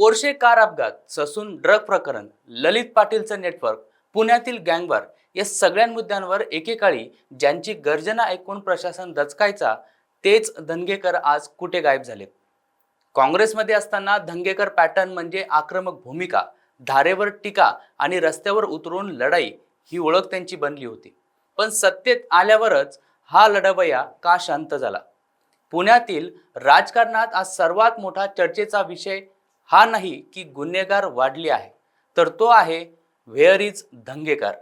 Porsche car अपघात Sassoon drug प्रकरण Lalit पाटीलचं network पुण्यातील गँगवार या सगळ्या मुद्द्यांवर एकेकाळी ज्यांची गर्जना ऐकून प्रशासन दचकायचा तेच धनगेकर आज कुठे गायब झालेत काँग्रेसमध्ये असताना धंगेकर पॅटर्न म्हणजे आक्रमक भूमिका धारेवर टीका आणि रस्त्यावर उतरून लढाई ही ओळख त्यांची बनली होती. पण सत्तेत आल्यावरच हा लढवया का शांत झाला? पुण्यातील राजकारणात आज सर्वात मोठा चर्चेचा विषय हा नाही की गुन्हेगार वाढले आहे तर तो आहे व्हेअर इज धंगेकर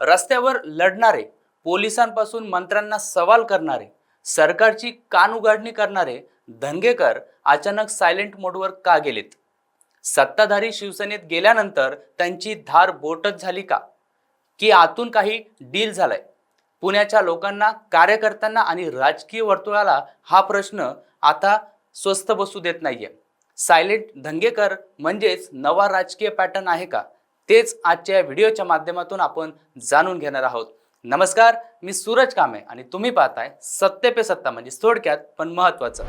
रस्त्यावर लढणारे पोलिसांपासून मंत्र्यांना सवाल करणारे सरकारची कानउघाडणी करणारे धंगेकर अचानक सायलेंट मोडवर का गेलेत? सत्ताधारी शिवसेनेत गेल्यानंतर त्यांची धार बोटच झाली का? की आतून काही डील झालाय? पुण्याच्या लोकांना कार्यकर्त्यांना आणि राजकीय वर्तुळाला हा प्रश्न आता स्वस्त बसू देत नाहीये. सायलेंट धंगेकर म्हणजेच नवा राजकीय पॅटर्न आहे का? तेच आजच्या या व्हिडिओच्या माध्यमातून आपण जाणून घेणार आहोत. नमस्कार मी सूरज कामे आणि तुम्ही पाहताय सत्य पे सत्ता म्हणजे थोडक्यात पण महत्वाचं.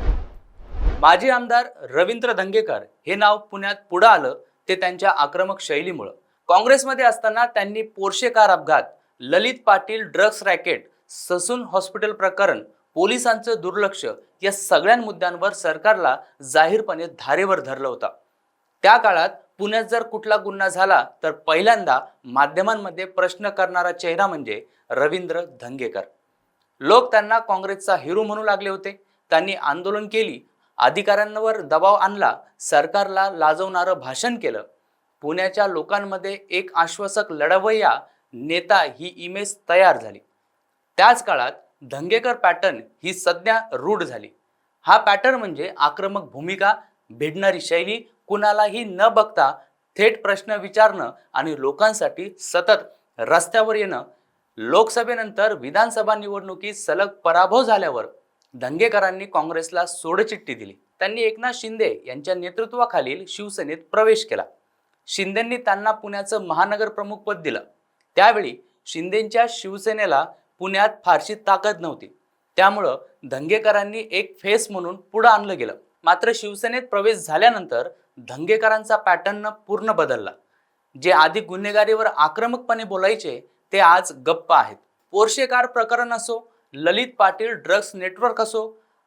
माजी आमदार रवींद्र धंगेकर हे नाव पुण्यात पुढं आलं ते त्यांच्या आक्रमक शैलीमुळं. काँग्रेसमध्ये असताना त्यांनी पोर्शे कार अपघात Lalit Patil drugs racket Sassoon hospital प्रकरण पोलिसांचं दुर्लक्ष या सगळ्या मुद्द्यांवर सरकारला जाहीरपणे धारेवर धरलं होतं. त्या काळात पुण्यात जर कुठला गुन्हा झाला तर पहिल्यांदा माध्यमांमध्ये प्रश्न करणारा चेहरा म्हणजे रवींद्र धंगेकर. लोक त्यांना काँग्रेसचा हिरो म्हणू लागले होते. त्यांनी आंदोलन केली. अधिकाऱ्यांवर दबाव आणला. सरकारला लाजवणारं भाषण केलं. पुण्याच्या लोकांमध्ये एक आश्वासक लढवय्या नेता ही इमेज तयार झाली. त्याच काळात धंगेकर पॅटर्न ही सध्या रूढ झाली. हा पॅटर्न म्हणजे आक्रमक भूमिका भिडणारी शैली कुणालाही न बघता थेट प्रश्न विचारणं आणि लोकांसाठी सतत रस्त्यावर येणं. लोकसभेनंतर विधानसभा निवडणुकीत सलग पराभव झाल्यावर धंगेकरांनी काँग्रेसला सोडचिठ्ठी दिली. त्यांनी एकनाथ शिंदे यांच्या नेतृत्वाखालील शिवसेनेत प्रवेश केला. शिंदेंनी त्यांना पुण्याचं महानगर प्रमुख पद दिलं. त्यावेळी शिंदेंच्या शिवसेनेला पुण्यात फारशी ताकद नव्हती. त्यामुळं धंगेकरांनी एक फेस म्हणून पुढं आणलं गेलं. मात्र शिवसेनेत प्रवेश झाल्यानंतर धंगेकरांचा पॅटर्न पूर्ण बदलला. जे आधी गुन्हेगारीवर आक्रमकपणे बोलायचे ते आज गप्प आहेत. पोर्शे कार प्रकरण असो ललित पाटील ड्रग्स नेटवर्क असो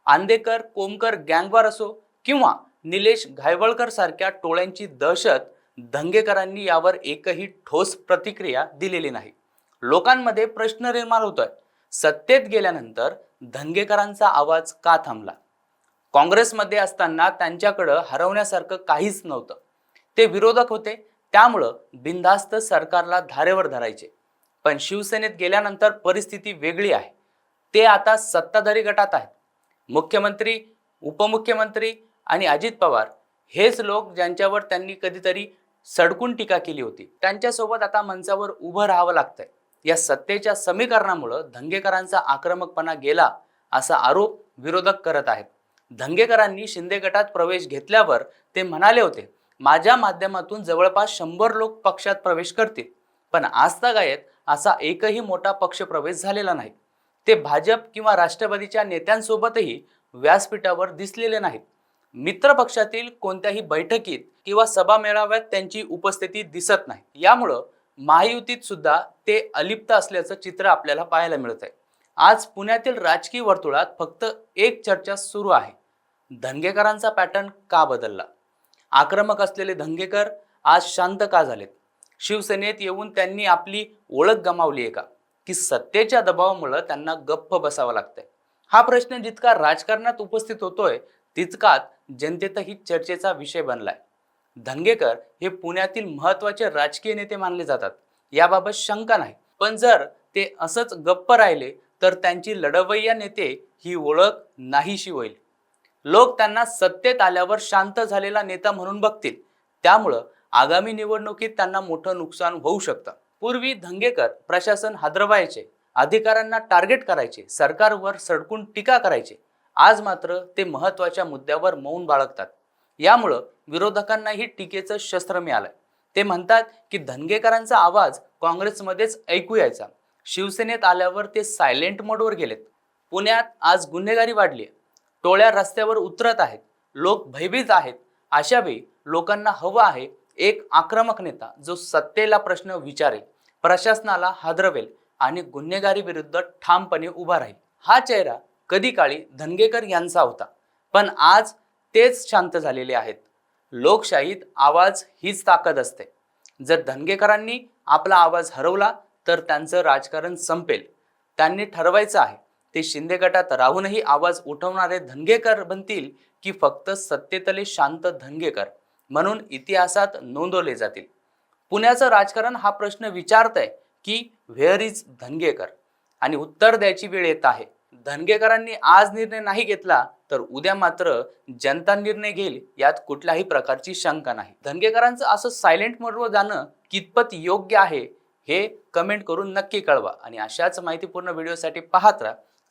आंदेकर कोमकर गँगवार असो किंवा निलेश घायवळकर सारख्या टोळ्यांची दहशत धंगेकरांनी यावर एकही ठोस प्रतिक्रिया दिलेली नाही. लोकांमध्ये प्रश्न निर्माण होतोय. सत्तेत गेल्यानंतर धंगेकरांचा आवाज का थांबला? काँग्रेसमध्ये असताना त्यांच्याकडं हरवण्यासारखं काहीच नव्हतं. ते विरोधक होते त्यामुळं बिनधास्त सरकारला धारेवर धरायचे. पण शिवसेनेत गेल्यानंतर परिस्थिती वेगळी आहे. ते आता सत्ताधारी गटात आहेत. मुख्यमंत्री उपमुख्यमंत्री आणि अजित पवार हेच लोक ज्यांच्यावर त्यांनी कधीतरी सडकून टीका केली होती. त्यांच्यासोबत आता मंचावर उभं राहावं लागतंय. या सत्तेच्या समीकरणामुळं धंगेकरांचा आक्रमकपणा गेला असा आरोप विरोधक करत आहेत. धंगेकरांनी शिंदे गटात प्रवेश घेतल्यावर ते म्हणाले होते माझ्या माध्यमातून जवळपास शंभर लोक पक्षात प्रवेश करतील पण आजतागायत असा एकही मोठा पक्ष प्रवेश झालेला नाही. ते भाजप किंवा राष्ट्रवादीच्या नेत्यांसोबतही व्यासपीठावर दिसलेले नाहीत. मित्र पक्षातील कोणत्याही बैठकीत किंवा सभा मेळाव्यात त्यांची उपस्थिती दिसत नाही. यामुळं महायुतीत सुद्धा ते अलिप्त असल्याचं चित्र आपल्याला पाहायला मिळत आहे आज पुण्यातील राजकीय वर्तुळात फक्त एक चर्चा सुरू आहे. धंगेकरांचा पॅटर्न का बदलला? आक्रमक असलेले धंगेकर आज शांत का झालेत? शिवसेनेत येऊन त्यांनी आपली ओळख गमावली आहे का? की सत्तेच्या दबावामुळे त्यांना गप्प बसावं लागतंय. हा प्रश्न जितका राजकारणात उपस्थित होतोय तितकाच जनतेतही चर्चेचा विषय बनलाय. धंगेकर हे पुण्यातील महत्त्वाचे राजकीय नेते मानले जातात. याबाबत शंका नाही. पण जर ते असंच गप्प राहिले तर त्यांची लढवय्या नेते ही ओळख नाहीशी होईल. लोक त्यांना सत्तेत आल्यावर शांत झालेला नेता म्हणून बघतील. त्यामुळं आगामी निवडणुकीत त्यांना मोठं नुकसान होऊ शकतं. पूर्वी धंगेकर प्रशासन हादरवायचे अधिकाऱ्यांना टार्गेट करायचे सरकारवर सडकून टीका करायचे. आज मात्र ते महत्त्वाच्या मुद्द्यावर मौन बाळगतात. यामुळं विरोधकांनाही टीकेचं शस्त्र मिळालंय. ते म्हणतात की धनगेकरांचा आवाज काँग्रेसमध्येच ऐकू यायचा. शिवसेनेत आल्यावर ते सायलेंट मोडवर गेलेत. पुण्यात आज गुन्हेगारी वाढली टोळ्या रस्त्यावर उतरत आहेत. लोक भयभीत आहेत. अशा वेळी लोकांना हवं आहे एक आक्रमक नेता जो सत्तेला प्रश्न विचारेल प्रशासनाला हादरवेल आणि गुन्हेगारी विरुद्ध ठामपणे उभा राहील. हा चेहरा कधी काळी धनगेकर यांचा होता. पण आज तेच शांत झालेले आहेत. लोकशाहीत आवाज हीच ताकद असते. जर धनगेकरांनी आपला आवाज हरवला तर त्यांचं राजकारण संपेल. त्यांनी ठरवायचं आहे ते शिंदे गटात राहूनही आवाज उठवणारे धनगेकर बनतील की फक्त सत्तेतले शांत धनगेकर? म्हणून इतिहासात नोंदवले जातील. पुण्याचं राजकारण हा प्रश्न विचारतंय की व्हेअर इज धनगेकर? आणि उत्तर द्यायची वेळ येत आहे. धनगेकरांनी आज निर्णय नाही घेतला तर उद्या मात्र जनता निर्णय घेईल यात कुठल्याही प्रकारची शंका नाही. धनगेकरांचं असं सायलेंट मोडवर जाणं कितपत योग्य आहे हे कमेंट करून नक्की कळवा. आणि अशाच माहितीपूर्ण व्हिडिओसाठी पाहत राहा.